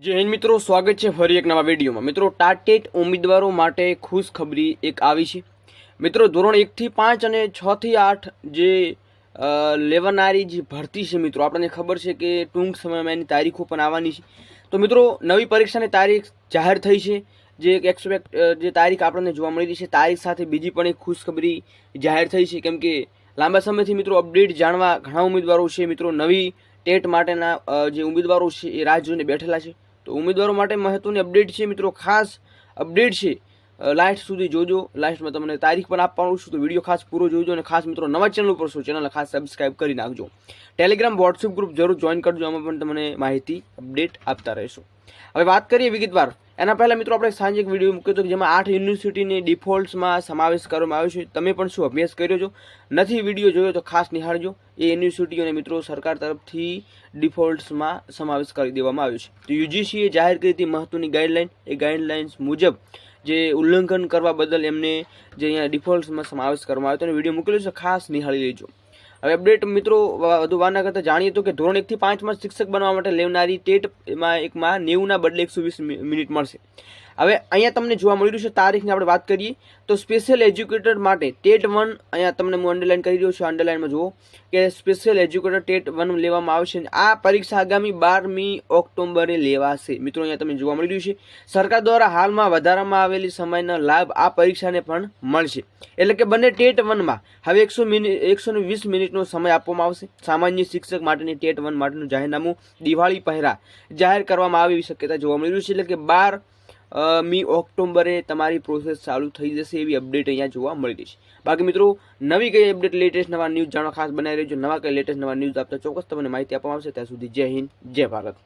જય હિન્દ મિત્રો, સ્વાગત છે ફરી એક નવા વિડીયોમાં. મિત્રો, ટાટેટ ઉમેદવારો માટે ખુશખબરી એક આવી છે. મિત્રો, ધોરણ એકથી પાંચ અને છથી આઠ જે લેવાનારી જે ભરતી છે મિત્રો, આપણને ખબર છે કે ટૂંક સમયમાં એની તારીખો પણ આવવાની છે. તો મિત્રો, નવી પરીક્ષાની તારીખ જાહેર થઈ છે. જે એક એક્સપેક્ટ જે તારીખ આપણને જોવા મળી રહી છે, તારીખ સાથે બીજી પણ એક ખુશખબરી જાહેર થઈ છે. કેમ કે લાંબા સમયથી મિત્રો અપડેટ જાણવા ઘણા ઉમેદવારો છે. મિત્રો, નવી ટેટ માટેના જે ઉમેદવારો છે એ રાહ જોઈને બેઠેલા છે. તો ઉમેદવારો માટે મહત્વની અપડેટ છે મિત્રો, ખાસ અપડેટ છે. લાસ્ટ સુધી જોજો. લાસ્ટમાં તમને તારીખ પણ આપવાનું છું, તો વીડિયો ખાસ પૂરો જોજો અને ખાસ મિત્રો નવા ચેનલ ઉપર શું ચેનલ ખાસ સબસ્ક્રાઇબ કરી નાખજો. ટેલિગ્રામ વોટ્સએપ ગ્રુપ જરૂર જોઈન કરજો એમાં પણ તમને માહિતી અપડેટ આપતા રહેશું. હવે વાત કરીએ વિગતવાર. એના પહેલાં મિત્રો આપણે સાંજે એક વીડિયો મૂક્યો હતો કે જેમાં આઠ યુનિવર્સિટીની ડિફોલ્ટ્સમાં સમાવેશ કરવામાં આવ્યો છે. તમે પણ શું અભ્યાસ કર્યો છો? નથી વીડિયો જોયો તો ખાસ નિહાળજો. એ યુનિવર્સિટીઓને મિત્રો સરકાર તરફથી ડિફોલ્ટ્સમાં સમાવેશ કરી દેવામાં આવ્યો છે. તો યુજીસીએ જાહેર કરી હતી મહત્વની ગાઈડલાઇન એ ગાઈડલાઇન્સ મુજબ જે ઉલ્લંઘન કરવા બદલ એમને જે અહીંયા ડિફોલ્ટ્સમાં સમાવેશ કરવામાં આવ્યો હતો અને વીડિયો મૂકેલો છે. ખાસ નિહાળી લેજો. હવે અપડેટ મિત્રો વધુ વાના કરતાં જાણીએ તો કે ધોરણ એકથી પાંચમાં શિક્ષક બનવા માટે લેવનારી ટેટમાં એકમાં નેવુંના બદલે એકસો વીસ મિનિટ મળશે. હવે અહીંયા તમને જોવા મળી રહ્યું છે તારીખની આપણે વાત કરીએ તો સ્પેશિયલ એજ્યુકેટર માટે ટેટ વન અહીંયા તમને હું અંડરલાઇન કરી રહ્યો છું અંડરલાઇનમાં જુઓ કે સ્પેશિયલ એજ્યુકેટર ટેટ વન લેવામાં આવશે આ પરીક્ષા આગામી બારમી ઓક્ટોબરે લેવાશે. મિત્રો, અહીંયા તમને જોવા મળી રહ્યું છે. સરકાર દ્વારા હાલમાં વધારવામાં આવેલી સમયનો લાભ આ પરીક્ષાને પણ મળશે. એટલે કે બંને ટેટ વનમાં હવે એકસો મિનિટ એકસો વીસ મિનિટનો સમય આપવામાં આવશે. સામાન્ય શિક્ષક માટેની ટેટ વન માટેનું જાહેરનામું દિવાળી પહેરા જાહેર કરવામાં આવે એવી શક્યતા જોવા મળી રહ્યું છે. એટલે કે બાર મી ઓક્ટોબરે તમારી પ્રોસેસ ચાલુ થઈ જશે એવી અપડેટ અહીંયા જોવા મળી રહી છે. બાકી મિત્રો, નવી કઈ અપડેટ લેટેસ્ટ નવા ન્યૂઝ જાણવા ખાસ બનાવી રહેજો. નવા કઈ લેટેસ્ટ નવા ન્યૂઝ આપતા ચોક્કસ તમને માહિતી આપવામાં આવશે. ત્યાં સુધી જય હિન્દ, જય ભારત.